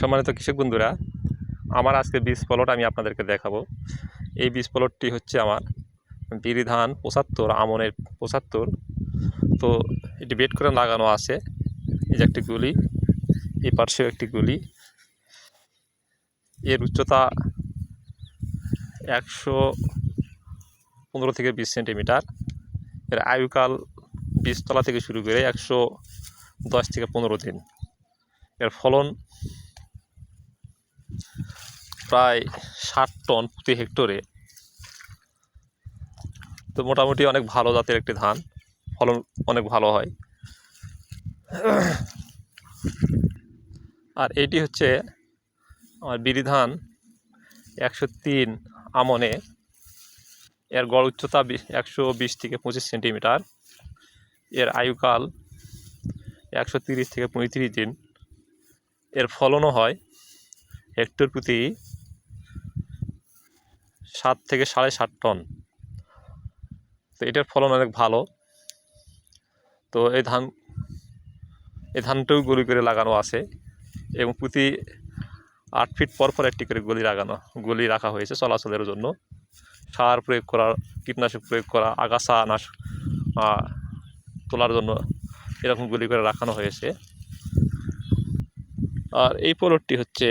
সম্মানিত কৃষক বন্ধুরা, আমার আজকে বীজ পলট আমি আপনাদেরকে দেখাবো। এই বীজ প্লটটি হচ্ছে আমার বিরি ধান পঁচাত্তর, আমনের পঁচাত্তর। তো এটি বেড করে লাগানো আছে, এই যে একটি গুলি, এই পার্শ্বেও একটি গুলি। এর উচ্চতা একশো পনেরো থেকে বিশ সেন্টিমিটার। এর আয়ুকাল বীজতলা থেকে শুরু করে একশো দশ থেকে পনেরো দিন। এর ফলন প্রায় ষাট টন প্রতি হেক্টরে। তো মোটামুটি অনেক ভালো জাতের একটি ধান, ফলন অনেক ভালো হয়। আর এইটি হচ্ছে আমার বিরি ধান একশো তিন আমনে। এর গড় উচ্চতা একশো বিশ থেকে পঁচিশ সেন্টিমিটার। এর আয়ুকাল একশো তিরিশ থেকে পঁয়ত্রিশ দিন। এর ফলনও হয় হেক্টর প্রতি সাত থেকে সাড়ে সাত টন। তো এটার ফলন অনেক ভালো। তো এই ধান, এই ধানটাও গলি করে লাগানো আছে এবং প্রতি আট ফিট পর পর একটি করে গলি লাগানো, গলি রাখা হয়েছে চলাচলের জন্য। সার প্রয়োগ করা, কীটনাশক প্রয়োগ করা, আগাছা নাশ তোলার জন্য এরকম গুলি করে রাখানো হয়েছে। আর এই পলটটি হচ্ছে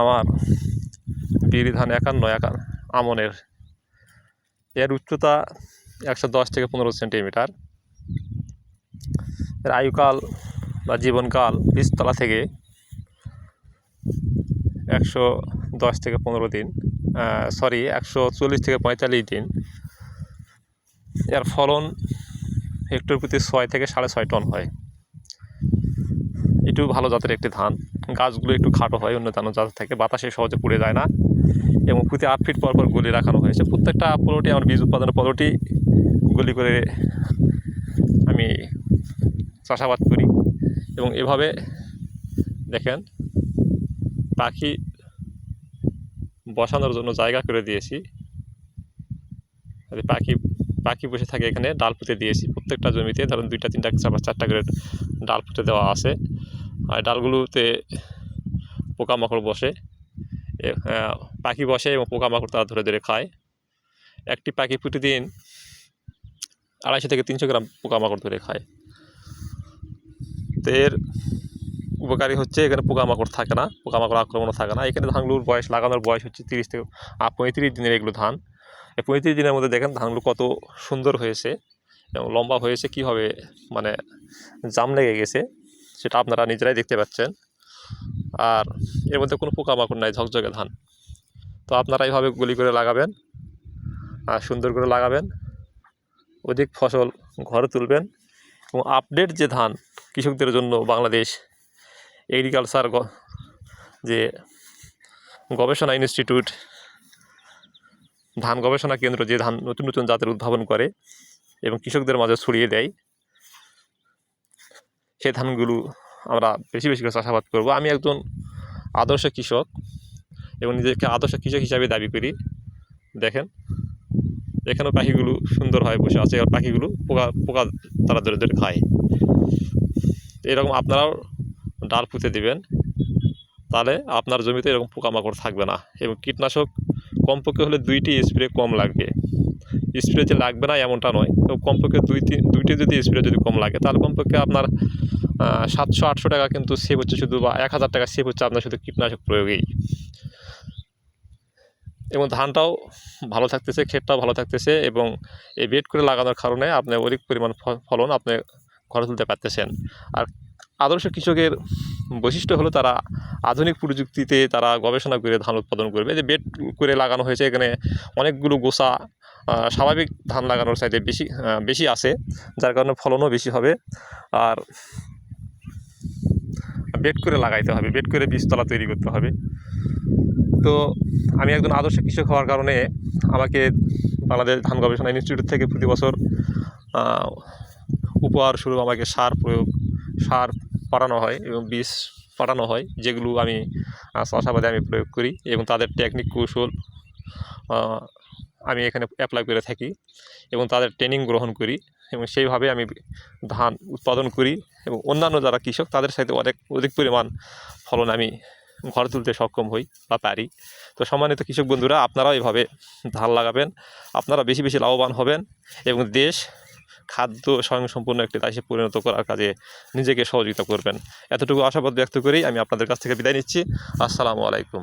আমার বিরি ধান একান্ন একান্ন আমনের। এর উচ্চতা একশো দশ থেকে পনেরো সেন্টিমিটার। এর আয়ুকাল বা জীবনকাল বীজতলা থেকে একশো দশ থেকে পনেরো দিন সরি একশো চল্লিশ থেকে পঁয়তাল্লিশ দিন। এর ফলন হেক্টর প্রতি ছয় থেকে সাড়ে ছয় টন হয়। এটু ভালো জাতের একটি ধান। গাছগুলো একটু খাটো হয় অন্য ধান জাতের থেকে, বাতাসে সহজে পুড়ে যায় না। এবং প্রতি আট ফিট পর পর গুলি রাখানো হয়েছে। প্রত্যেকটা পলোটি আমার বীজ উৎপাদনের পলোটি গুলি করে আমি চাষাবাদ করি। এবং এভাবে দেখেন, পাখি বসানোর জন্য জায়গা করে দিয়েছি। পাখি পাখি বসে থাকে এখানে, ডাল পুঁতে দিয়েছি। প্রত্যেকটা জমিতে ধরুন দুইটা, তিনটা চারটা করে ডাল পুঁতে দেওয়া আছে। আর ডালগুলোতে পোকামাকড় বসে। পাখি বসে এবং পোকামাকড় তারা ধরে ধরে খায়। একটি পাখি প্রতিদিন আড়াইশো থেকে তিনশো গ্রাম পোকামাকড় ধরে খায়। তো এর উপকারী হচ্ছে এখানে পোকামাকড় থাকে না, পোকামাকড় আক্রমণও থাকে না। এখানে ধানগুলোর বয়স, লাগানোর বয়স হচ্ছে তিরিশ থেকে পঁয়ত্রিশ দিনের এগুলো ধান। এই পঁয়ত্রিশ দিনের মধ্যে দেখেন ধানগুলো কত সুন্দর হয়েছে এবং লম্বা হয়েছে, কীভাবে মানে জাম লেগে গেছে। সেটা আপনারা নিজেরাই দেখতে পাচ্ছেন। আর এর মধ্যে কোনো পোকামাকড় নাই, ঝকঝকে ধান। তো আপনারা এইভাবে গুলি করে লাগাবেন, আর সুন্দর করে লাগাবেন। অধিক ফসল ঘরে তুলবেন এবং আপডেট যে ধান কৃষকদের জন্য বাংলাদেশ এগ্রিকালচার যে গবেষণা ইনস্টিটিউট, ধান গবেষণা কেন্দ্র যে ধান নতুন নতুন জাতের উদ্ভাবন করে এবং কৃষকদের মাঝে ছড়িয়ে দেয় সেই ধানগুলো আমরা বেশি বেশি করে চাষাবাদ করব। আমি একজন আদর্শ কৃষক এবং নিজেকে আদর্শ কৃষক হিসাবে দাবি করি। দেখেন এখানেও পাখিগুলো সুন্দর হয় বসে আছে পাখিগুলো পোকা পোকা তারা ধরে ধরে খায়। এরকম আপনারাও ডাল পুঁতে দেবেন, তাহলে আপনার জমিতে এরকম পোকামাকড় থাকবে না এবং কীটনাশক কমপক্ষে হলে দুইটি স্প্রে কম লাগবে। স্প্রে যে লাগবে না এমনটা নয়, তো কমপক্ষে দুই তিন, দুইটি যদি স্প্রে যদি কম লাগে, তাহলে কমপক্ষে আপনার সাতশো, আটশো টাকা কিন্তু সেভ হচ্ছে শুধু বা এক হাজার টাকা সেভ হচ্ছে আপনার শুধু কীটনাশক প্রয়োগেই। এবং ধানটাও ভালো থাকতেছে, ক্ষেতটাও ভালো থাকতেছে এবং এই বেড করে লাগানোর কারণে আপনি অধিক পরিমাণ ফলন আপনি ঘরে তুলতে পারতেছেন। আর আদর্শ কৃষকের বৈশিষ্ট্য হলো তারা আধুনিক প্রযুক্তিতে তারা গবেষণা করে ধান উৎপাদন করবে। যে বেড করে লাগানো হয়েছে, এখানে অনেকগুলো গোসা স্বাভাবিক ধান লাগানোর চাইতে বেশি বেশি আছে, যার কারণে ফলনও বেশি হবে। আর বেড করে লাগাইতে হবে, বেড করে বীজতলা তৈরি করতে হবে। তো আমি একজন আদর্শ কৃষক হওয়ার কারণে আমাকে বাংলাদেশ ধান গবেষণা ইনস্টিটিউট থেকে প্রতি বছর উপহার স্বরূপ আমাকে সার প্রয়োগ, সার পাঠানো হয় এবং বীজ পাঠানো হয়, যেগুলো আমি চাষাবাদে আমি প্রয়োগ করি এবং তাদের টেকনিক কৌশল আমি এখানে অ্যাপ্লাই করে থাকি এবং তাদের ট্রেনিং গ্রহণ করি। এবং সেইভাবে আমি ধান উৎপাদন করি এবং অন্যান্য যারা কৃষক, তাদের সাথে অনেক অধিক পরিমাণ ফলন আমি ঘরে তুলতে সক্ষম হই বা পারি। তো সম্মানিত কৃষক বন্ধুরা, আপনারাও এভাবে ধান লাগাবেন। আপনারা বেশি বেশি লাভবান হবেন এবং দেশ খাদ্য স্বয়ংসম্পূর্ণ একটি দেশে পরিণত করার কাজে নিজেকে সহযোগিতা করবেন। এতটুকু আশাবাদ ব্যক্ত করেই আমি আপনাদের কাছ থেকে বিদায় নিচ্ছি। আসসালামু আলাইকুম।